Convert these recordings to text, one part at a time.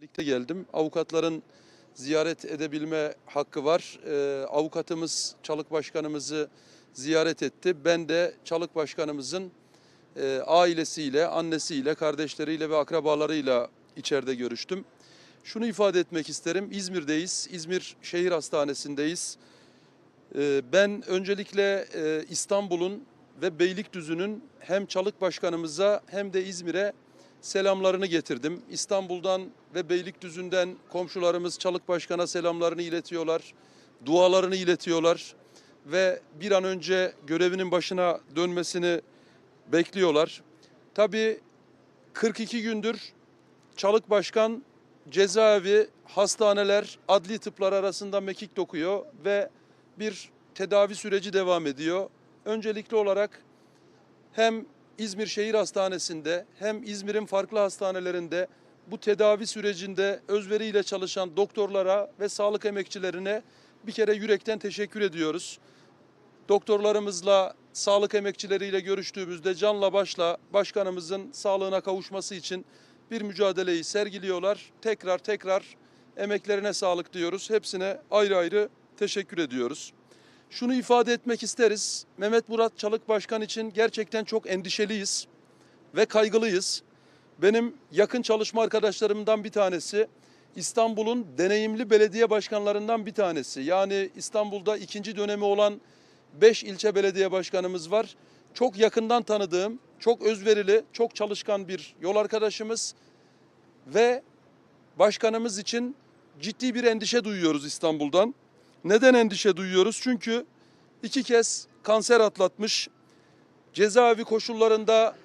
Birlikte geldim. Avukatların ziyaret edebilme hakkı var. Ee, avukatımız Çalık Başkanımızı ziyaret etti. Ben de Çalık Başkanımızın e, ailesiyle, annesiyle, kardeşleriyle ve akrabalarıyla içeride görüştüm. Şunu ifade etmek isterim. İzmir'deyiz. İzmir Şehir Hastanesi'ndeyiz. Ee, ben öncelikle e, İstanbul'un ve Beylikdüzü'nün hem Çalık Başkanımıza hem de İzmir'e selamlarını getirdim. İstanbul'dan ve Beylikdüzü'nden komşularımız Çalık Başkan'a selamlarını iletiyorlar, dualarını iletiyorlar ve bir an önce görevinin başına dönmesini bekliyorlar. Tabii 42 gündür Çalık Başkan cezaevi, hastaneler, adli tıplar arasında mekik dokuyor ve bir tedavi süreci devam ediyor. Öncelikli olarak hem İzmir Şehir Hastanesi'nde hem İzmir'in farklı hastanelerinde bu tedavi sürecinde özveriyle çalışan doktorlara ve sağlık emekçilerine bir kere yürekten teşekkür ediyoruz. Doktorlarımızla, sağlık emekçileriyle görüştüğümüzde canla başla başkanımızın sağlığına kavuşması için bir mücadeleyi sergiliyorlar. Tekrar tekrar emeklerine sağlık diyoruz. Hepsine ayrı ayrı teşekkür ediyoruz. Şunu ifade etmek isteriz. Mehmet Murat Çalık Başkan için gerçekten çok endişeliyiz ve kaygılıyız. Benim yakın çalışma arkadaşlarımdan bir tanesi İstanbul'un deneyimli belediye başkanlarından bir tanesi. Yani İstanbul'da ikinci dönemi olan 5 ilçe belediye başkanımız var. Çok yakından tanıdığım, çok özverili, çok çalışkan bir yol arkadaşımız ve başkanımız için ciddi bir endişe duyuyoruz İstanbul'dan. Neden endişe duyuyoruz? Çünkü iki kez kanser atlatmış, cezaevi koşullarında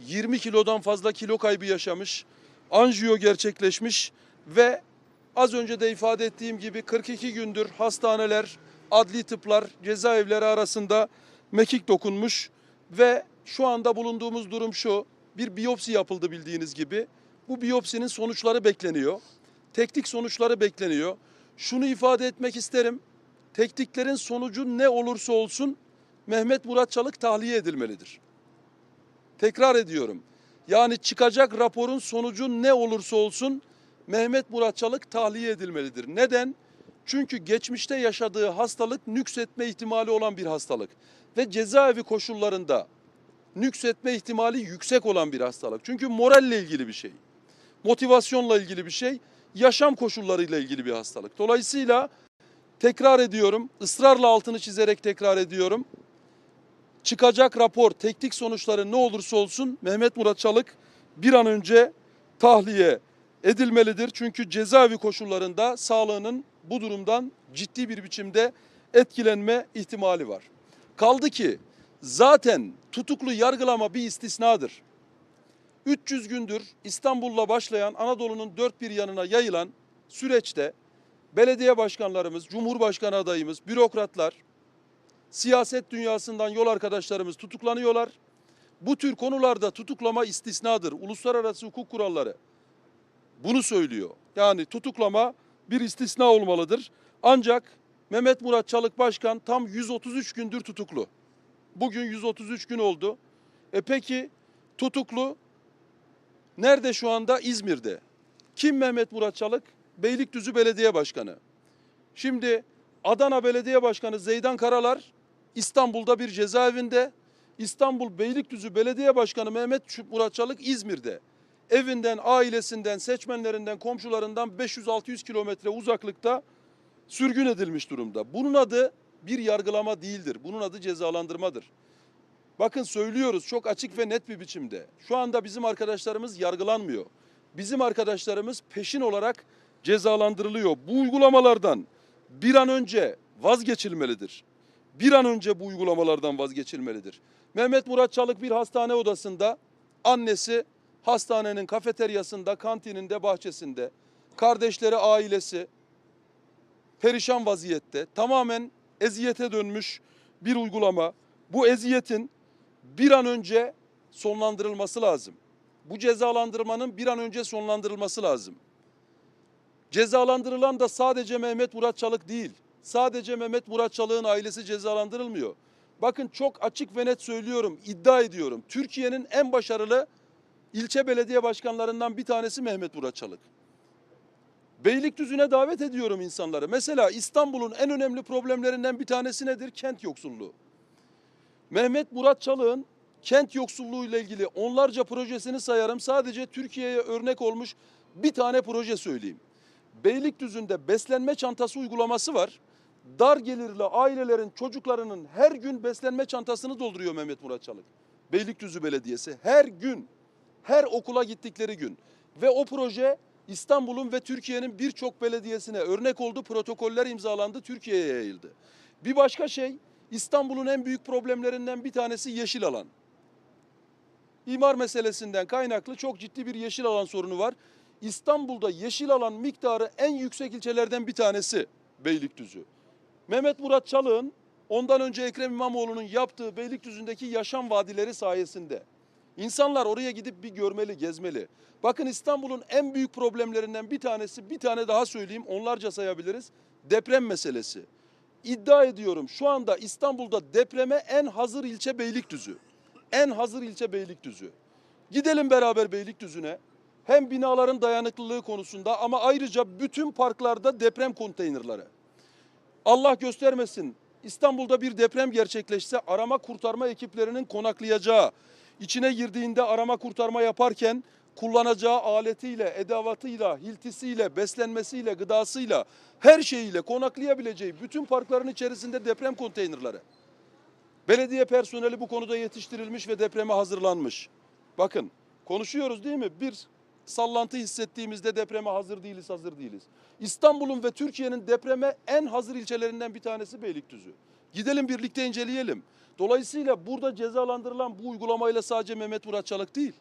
20 kilodan fazla kilo kaybı yaşamış, anjiyo gerçekleşmiş ve az önce de ifade ettiğim gibi 42 gündür hastaneler, adli tıplar, cezaevleri arasında mekik dokunmuş ve şu anda bulunduğumuz durum şu. Bir biyopsi yapıldı bildiğiniz gibi. Bu biyopsinin sonuçları bekleniyor. Teknik sonuçları bekleniyor. Şunu ifade etmek isterim. Tekniklerin sonucu ne olursa olsun Mehmet Murat Çalık tahliye edilmelidir. Tekrar ediyorum. Yani çıkacak raporun sonucu ne olursa olsun Mehmet Murat Çalık tahliye edilmelidir. Neden? Çünkü geçmişte yaşadığı hastalık nüksetme ihtimali olan bir hastalık ve cezaevi koşullarında nüksetme ihtimali yüksek olan bir hastalık. Çünkü moralle ilgili bir şey. Motivasyonla ilgili bir şey, yaşam koşullarıyla ilgili bir hastalık. Dolayısıyla tekrar ediyorum, ısrarla altını çizerek tekrar ediyorum. Çıkacak rapor, teknik sonuçları ne olursa olsun Mehmet Murat Çalık bir an önce tahliye edilmelidir. Çünkü cezaevi koşullarında sağlığının bu durumdan ciddi bir biçimde etkilenme ihtimali var. Kaldı ki zaten tutuklu yargılama bir istisnadır. 300 gündür İstanbul'la başlayan Anadolu'nun dört bir yanına yayılan süreçte belediye başkanlarımız, cumhurbaşkanı adayımız, bürokratlar, siyaset dünyasından yol arkadaşlarımız tutuklanıyorlar. Bu tür konularda tutuklama istisnadır. Uluslararası hukuk kuralları bunu söylüyor. Yani tutuklama bir istisna olmalıdır. Ancak Mehmet Murat Çalık Başkan tam 133 gündür tutuklu. Bugün 133 gün oldu. E peki tutuklu nerede şu anda? İzmir'de. Kim Mehmet Murat Çalık? Beylikdüzü Belediye Başkanı. Şimdi Adana Belediye Başkanı Zeydan Karalar İstanbul'da bir cezaevinde. İstanbul Beylikdüzü Belediye Başkanı Mehmet Murat Çalık İzmir'de. Evinden, ailesinden, seçmenlerinden, komşularından 500-600 kilometre uzaklıkta sürgün edilmiş durumda. Bunun adı bir yargılama değildir. Bunun adı cezalandırmadır. Bakın söylüyoruz çok açık ve net bir biçimde. Şu anda bizim arkadaşlarımız yargılanmıyor. Bizim arkadaşlarımız peşin olarak cezalandırılıyor. Bu uygulamalardan bir an önce vazgeçilmelidir. Bir an önce bu uygulamalardan vazgeçilmelidir. Mehmet Murat Çalık bir hastane odasında annesi hastanenin kafeteryasında, kantininde, bahçesinde. Kardeşleri, ailesi perişan vaziyette. Tamamen eziyete dönmüş bir uygulama. Bu eziyetin bir an önce sonlandırılması lazım. Bu cezalandırmanın bir an önce sonlandırılması lazım. Cezalandırılan da sadece Mehmet Murat Çalık değil. Sadece Mehmet Murat Çalık'ın ailesi cezalandırılmıyor. Bakın çok açık ve net söylüyorum, iddia ediyorum. Türkiye'nin en başarılı ilçe belediye başkanlarından bir tanesi Mehmet Murat Çalık. Beylikdüzü'ne davet ediyorum insanları. Mesela İstanbul'un en önemli problemlerinden bir tanesi nedir? Kent yoksulluğu. Mehmet Murat Çalık'ın kent yoksulluğu ile ilgili onlarca projesini sayarım. Sadece Türkiye'ye örnek olmuş bir tane proje söyleyeyim. Beylikdüzü'nde beslenme çantası uygulaması var. Dar gelirli ailelerin çocuklarının her gün beslenme çantasını dolduruyor Mehmet Murat Çalık. Beylikdüzü Belediyesi her gün, her okula gittikleri gün. Ve o proje İstanbul'un ve Türkiye'nin birçok belediyesine örnek oldu, protokoller imzalandı, Türkiye'ye yayıldı. Bir başka şey, İstanbul'un en büyük problemlerinden bir tanesi yeşil alan. İmar meselesinden kaynaklı çok ciddi bir yeşil alan sorunu var. İstanbul'da yeşil alan miktarı en yüksek ilçelerden bir tanesi Beylikdüzü. Mehmet Murat Çalık'ın ondan önce Ekrem İmamoğlu'nun yaptığı Beylikdüzü'ndeki yaşam vadileri sayesinde insanlar oraya gidip bir görmeli, gezmeli. Bakın İstanbul'un en büyük problemlerinden bir tanesi, bir tane daha söyleyeyim, onlarca sayabiliriz. Deprem meselesi. İddia ediyorum şu anda İstanbul'da depreme en hazır ilçe Beylikdüzü. En hazır ilçe Beylikdüzü. Gidelim beraber Beylikdüzü'ne. Hem binaların dayanıklılığı konusunda ama ayrıca bütün parklarda deprem konteynerları. Allah göstermesin İstanbul'da bir deprem gerçekleşse arama kurtarma ekiplerinin konaklayacağı, içine girdiğinde arama kurtarma yaparken kullanacağı aletiyle, edavatıyla, hiltisiyle, beslenmesiyle, gıdasıyla, her şeyiyle konaklayabileceği bütün parkların içerisinde deprem konteynerları. Belediye personeli bu konuda yetiştirilmiş ve depreme hazırlanmış. Bakın konuşuyoruz değil mi? Bir sallantı hissettiğimizde depreme hazır değiliz, hazır değiliz. İstanbul'un ve Türkiye'nin depreme en hazır ilçelerinden bir tanesi Beylikdüzü. Gidelim birlikte inceleyelim. Dolayısıyla burada cezalandırılan bu uygulamayla sadece Mehmet Murat Çalık değil.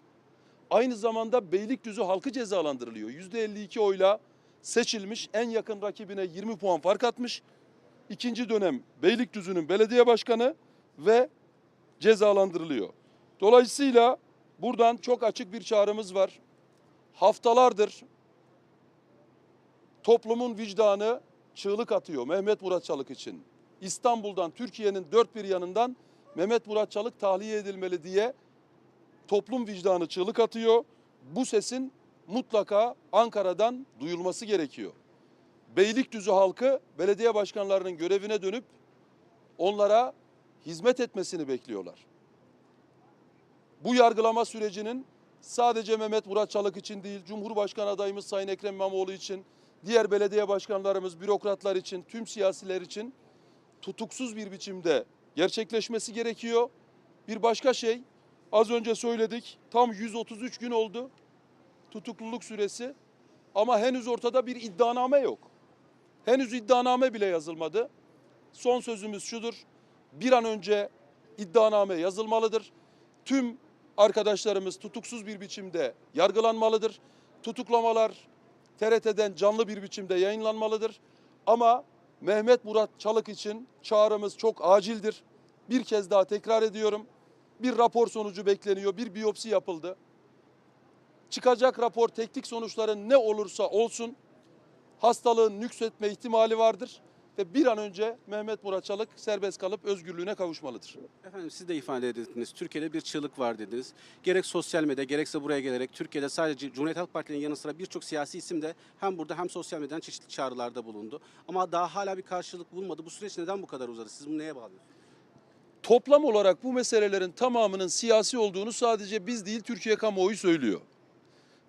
Aynı zamanda Beylikdüzü halkı cezalandırılıyor. %52 oyla seçilmiş en yakın rakibine 20 puan fark atmış. İkinci dönem Beylikdüzü'nün belediye başkanı ve cezalandırılıyor. Dolayısıyla buradan çok açık bir çağrımız var. Haftalardır toplumun vicdanı çığlık atıyor Mehmet Murat Çalık için. İstanbul'dan, Türkiye'nin dört bir yanından Mehmet Murat Çalık tahliye edilmeli diye toplum vicdanı çığlık atıyor. Bu sesin mutlaka Ankara'dan duyulması gerekiyor. Beylikdüzü halkı belediye başkanlarının görevine dönüp onlara hizmet etmesini bekliyorlar. Bu yargılama sürecinin sadece Mehmet Murat Çalık için değil, Cumhurbaşkanı adayımız Sayın Ekrem İmamoğlu için, diğer belediye başkanlarımız, bürokratlar için, tüm siyasiler için tutuksuz bir biçimde gerçekleşmesi gerekiyor. Bir başka şey, az önce söyledik, tam 133 gün oldu tutukluluk süresi ama henüz ortada bir iddianame yok. Henüz iddianame bile yazılmadı. Son sözümüz şudur. Bir an önce iddianame yazılmalıdır. Tüm arkadaşlarımız tutuksuz bir biçimde yargılanmalıdır. Tutuklamalar TRT'den canlı bir biçimde yayınlanmalıdır. Ama Mehmet Murat Çalık için çağrımız çok acildir. Bir kez daha tekrar ediyorum. Bir rapor sonucu bekleniyor. Bir biyopsi yapıldı. Çıkacak rapor teknik sonuçların ne olursa olsun hastalığın nüksetme ihtimali vardır ve bir an önce Mehmet Murat Çalık serbest kalıp özgürlüğüne kavuşmalıdır. Efendim siz de ifade ettiniz. Türkiye'de bir çığlık var dediniz. Gerek sosyal medya gerekse buraya gelerek Türkiye'de sadece Cumhuriyet Halk Partisi'nin yanı sıra birçok siyasi isim de hem burada hem sosyal medyadan çeşitli çağrılarda bulundu. Ama daha hala bir karşılık bulmadı. Bu süreç neden bu kadar uzadı? Siz bunu neye bağlıyorsunuz? Toplam olarak bu meselelerin tamamının siyasi olduğunu sadece biz değil Türkiye kamuoyu söylüyor.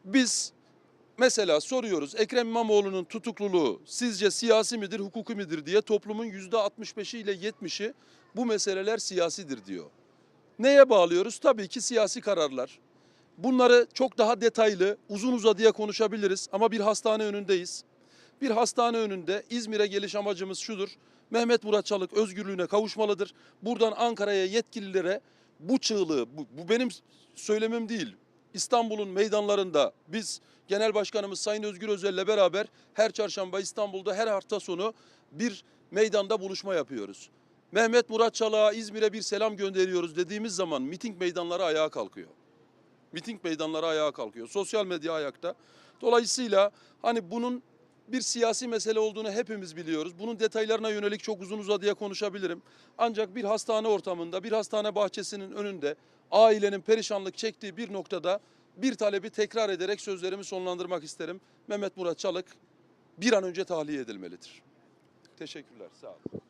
Biz mesela soruyoruz Ekrem İmamoğlu'nun tutukluluğu sizce siyasi midir, hukuki midir diye toplumun yüzde 65'i ile 70'i bu meseleler siyasidir diyor. Neye bağlıyoruz? Tabii ki siyasi kararlar. Bunları çok daha detaylı, uzun uzadıya konuşabiliriz ama bir hastane önündeyiz. Bir hastane önünde İzmir'e geliş amacımız şudur. Mehmet Murat Çalık özgürlüğüne kavuşmalıdır. Buradan Ankara'ya yetkililere bu çığlığı, bu, bu benim söylemim değil. İstanbul'un meydanlarında biz Genel Başkanımız Sayın Özgür Özel'le beraber her çarşamba İstanbul'da her hafta sonu bir meydanda buluşma yapıyoruz. Mehmet Murat Çalık'a İzmir'e bir selam gönderiyoruz dediğimiz zaman miting meydanları ayağa kalkıyor. Miting meydanları ayağa kalkıyor. Sosyal medya ayakta. Dolayısıyla hani bunun bir siyasi mesele olduğunu hepimiz biliyoruz. Bunun detaylarına yönelik çok uzun uzadıya konuşabilirim. Ancak bir hastane ortamında, bir hastane bahçesinin önünde ailenin perişanlık çektiği bir noktada bir talebi tekrar ederek sözlerimi sonlandırmak isterim. Mehmet Murat Çalık bir an önce tahliye edilmelidir. Teşekkürler. Sağ olun.